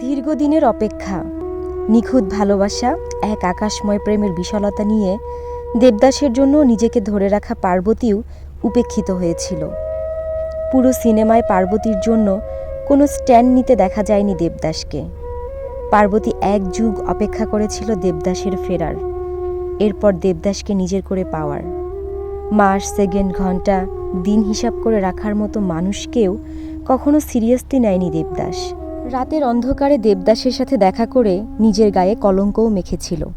দীর্ঘদিনের অপেক্ষা। নিখুঁত ভালোবাসা, এক আকাশময় প্রেমের বিশালতা নিয়ে দেবদাসের জন্য নিজেকে ধরে রাখা পার্বতীও উপেক্ষিত হয়েছিল। পুরো সিনেমায় পার্বতীর জন্য কোনো স্ট্যান্ড নিতে দেখা যায়নি দেবদাসকে। পার্বতী এক যুগ অপেক্ষা করেছিল দেবদাসের ফেরার। এরপর দেবদাসকে নিজের করে পাওয়ার। মাস, সেকেন্ড, ঘণ্টা, দিন হিসাব করে রাখার মতো মানুষকেও কখনো সিরিয়াসলি নেয়নি দেবদাস। রাতের অন্ধকারে দেবদাসের সাথে দেখা করে নিজের গায়ে কলঙ্কও মেখেছিল।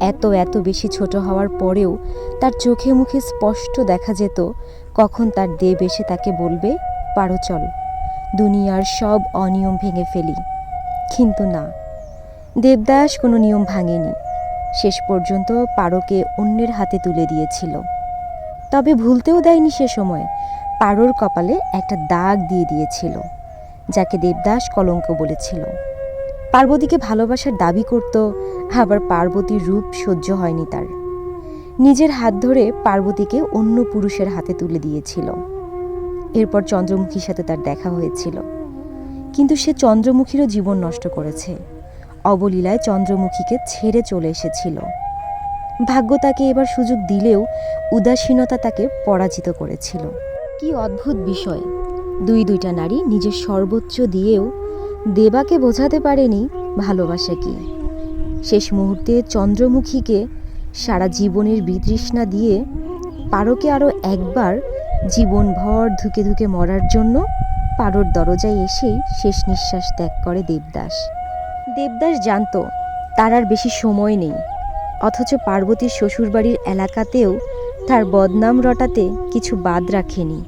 এত এত বেশি ছোট হওয়ার পরেও তার চোখে মুখে স্পষ্ট দেখা যেত কখন তার দেব এসে তাকে বলবে, পারো চল, দুনিয়ার সব অনিয়ম ভেঙে ফেলি। কিন্তু না, দেবদাস কোনো নিয়ম ভাঙেনি। শেষ পর্যন্ত পারোকে অন্যের হাতে তুলে দিয়েছিল। তবে ভুলতেও দেয়নি সে সময়, পারোর কপালে একটা দাগ দিয়ে দিয়েছিল। যাকে দেবদাস কলঙ্ক বলেছিল। পার্বতীকে ভালোবাসার দাবি করত, আবার পার্বতীর রূপ সহ্য হয়নি তার। নিজের হাত ধরে পার্বতীকে অন্য পুরুষের হাতে তুলে দিয়েছিল। এরপর চন্দ্রমুখীর সাথে তার দেখা হয়েছিল। কিন্তু সে চন্দ্রমুখীরও জীবন নষ্ট করেছে। অবলীলায় চন্দ্রমুখীকে ছেড়ে চলে এসেছিল। ভাগ্য তাকে এবার সুযোগ দিলেও উদাসীনতা তাকে পরাজিত করেছিল। কি অদ্ভুত বিষয়। দুই দুইটা নারী নিজের সর্বোচ্চ দিয়েও দেবাকে বোঝাতে পারেনি ভালোবাসা কি। শেষ মুহূর্তে চন্দ্রমুখীকে সারা জীবনের বিতৃষ্ণা দিয়ে পারোকে আরও একবার জীবনভর ধুকে ধুকে মরার জন্য পারোর দরজায় এসেই শেষ নিঃশ্বাস ত্যাগ করে দেবদাস। দেবদাস জানতো তার আর বেশি সময় নেই, অথচ পার্বতীর শ্বশুরবাড়ির এলাকাতেও তার বদনাম রটাতে কিছু বাদ রাখেনি।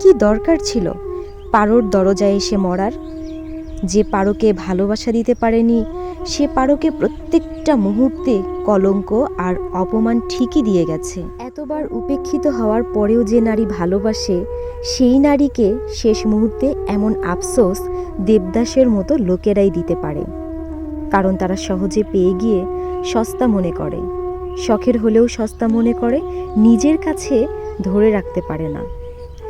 কি দরকার ছিল? পারোর দরজায় এসে মরার? যে পারোকে ভালোবাসা দিতে পারেনি, সে পারোকে প্রত্যেকটা মুহূর্তে কলঙ্ক আর অপমান ঠিকই দিয়ে গেছে। এতবার উপেক্ষিত হওয়ার পরেও যে নারী ভালোবাসে, সেই নারীকে শেষ মুহূর্তে এমন আফসোস দেবদাসের মতো লোকেরাই দিতে পারে। কারণ তারা সহজে পেয়ে গিয়ে সস্তা মনে করে। শখের হলেও সস্তা মনে করে, নিজের কাছে ধরে রাখতে পারে না।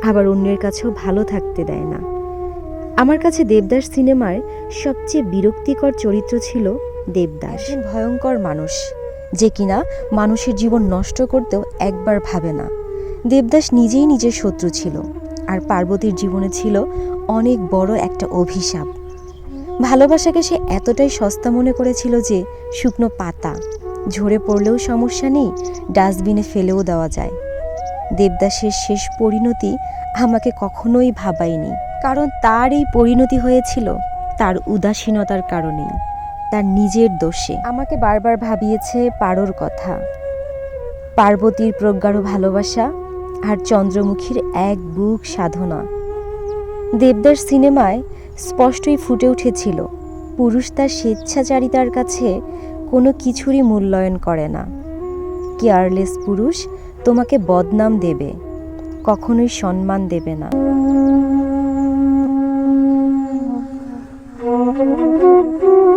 আবার অন্যের কাছেও ভালো থাকতে দেয় না। আমার কাছে দেবদাস সিনেমার সবচেয়ে বিরক্তিকর চরিত্র ছিল দেবদাস। ভয়ঙ্কর মানুষ, যে কিনা মানুষের জীবন নষ্ট করতেও একবার ভাবে না। দেবদাস নিজেই নিজের শত্রু ছিল, আর পার্বতীর জীবনে ছিল অনেক বড় একটা অভিশাপ। ভালোবাসাকে সে এতটাই সস্তা মনে করেছিল যে শুকনো পাতা, ঝরে পড়লেও সমস্যা নেই, ডাস্টবিনে ফেলেও দেওয়া যায়। দেবদাসের শেষ পরিণতি আমাকে কখনোই ভাবায়নি। কারণ তার এই পরিণতি হয়েছিল তার উদাসীনতার কারণেই, তার নিজের দোষে। আমাকে বারবার ভাবিয়েছে পারোর কথা, পার্বতীর প্রজ্ঞারও ভালোবাসা আর চন্দ্রমুখীর এক বুক সাধনা। দেবদাস সিনেমায় স্পষ্টই ফুটে উঠেছিল, পুরুষ তার স্বেচ্ছাচারিতার কাছে কোনো কিছুরই মূল্যায়ন করে না। কেয়ারলেস পুরুষ তোমাকে বদনাম দেবে কখনোই সম্মান দেবে না Thank you.